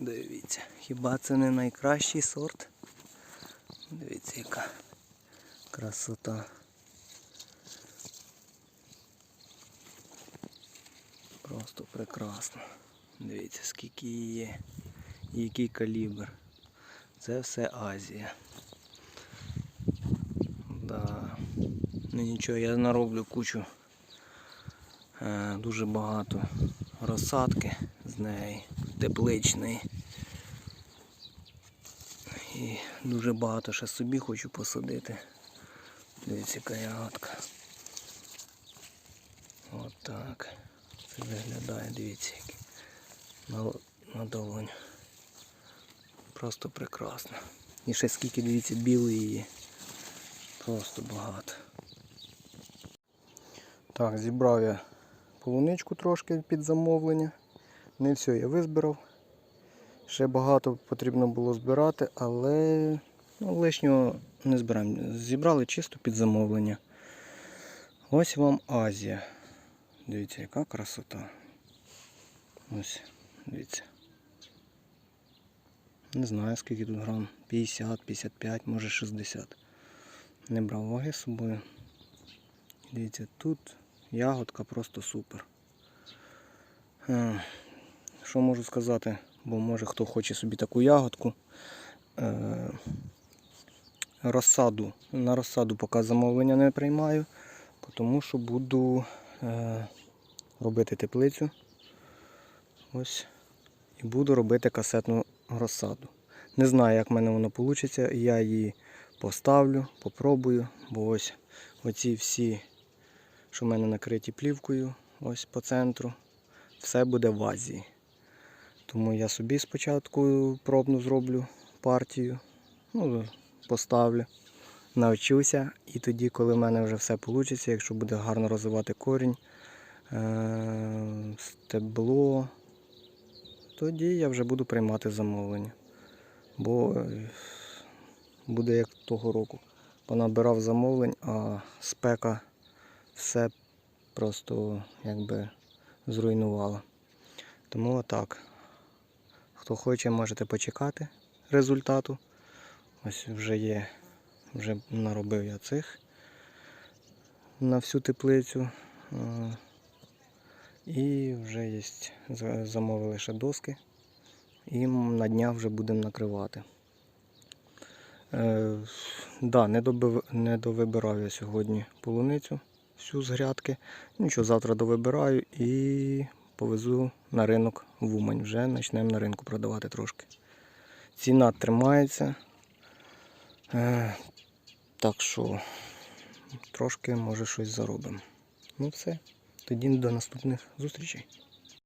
Дивіться, хіба це не найкращий сорт? Дивіться, яка красота. Просто прекрасно. Дивіться, скільки її є. Який калібр. Це все Азія. Да. Ну нічого, я нароблю кучу. Е, дуже багато розсадки з неї, тепличної. І дуже багато ще собі хочу посадити. Дивіться, яка ягодка. От так. Це виглядає, дивіться, який на, на долонь. Просто прекрасно. І ще скільки, дивіться, білої є. Просто багато. Так, зібрав я полуничку трошки під замовлення. Не все я визбирав. Ще багато потрібно було збирати, але ну, лишнього не збираємо. Зібрали чисто під замовлення. Ось вам Азія. Дивіться, яка красота. Ось, дивіться. Не знаю скільки тут грам. 50, 55, може 60. Не брав ваги з собою. Дивіться, тут ягодка просто супер. Е, Що можу сказати? Бо може хто хоче собі таку ягодку. Е, Розсаду. На розсаду поки замовлення не приймаю, тому що буду е, робити теплицю. Ось. І буду робити касетну розсаду. Не знаю, як в мене воно вийде. Я її поставлю, попробую, бо ось оці всі, що в мене накриті плівкою, ось по центру, все буде в Азії. Тому я собі спочатку пробну зроблю партію, ну, поставлю, навчуся. І тоді, коли в мене вже все вийде, якщо буде гарно розвивати корінь, е- стебло, тоді я вже буду приймати замовлення. Бо е, буде як того року. Понабирав замовлень, а спека все просто якби зруйнувала. Тому отак. Хто хоче, можете почекати результату. Ось вже є, вже наробив я цих на всю теплицю. Е, І вже є, за- замовили ще доски. І на днях вже будемо накривати. Е, да, не довибирав я сьогодні полуницю всю з грядки. Нічого, завтра довибираю і повезу на ринок в Умань. Вже почнемо на ринку продавати трошки. Ціна тримається. Е, так що трошки може щось заробимо. Ну все, тоді до наступних зустрічей.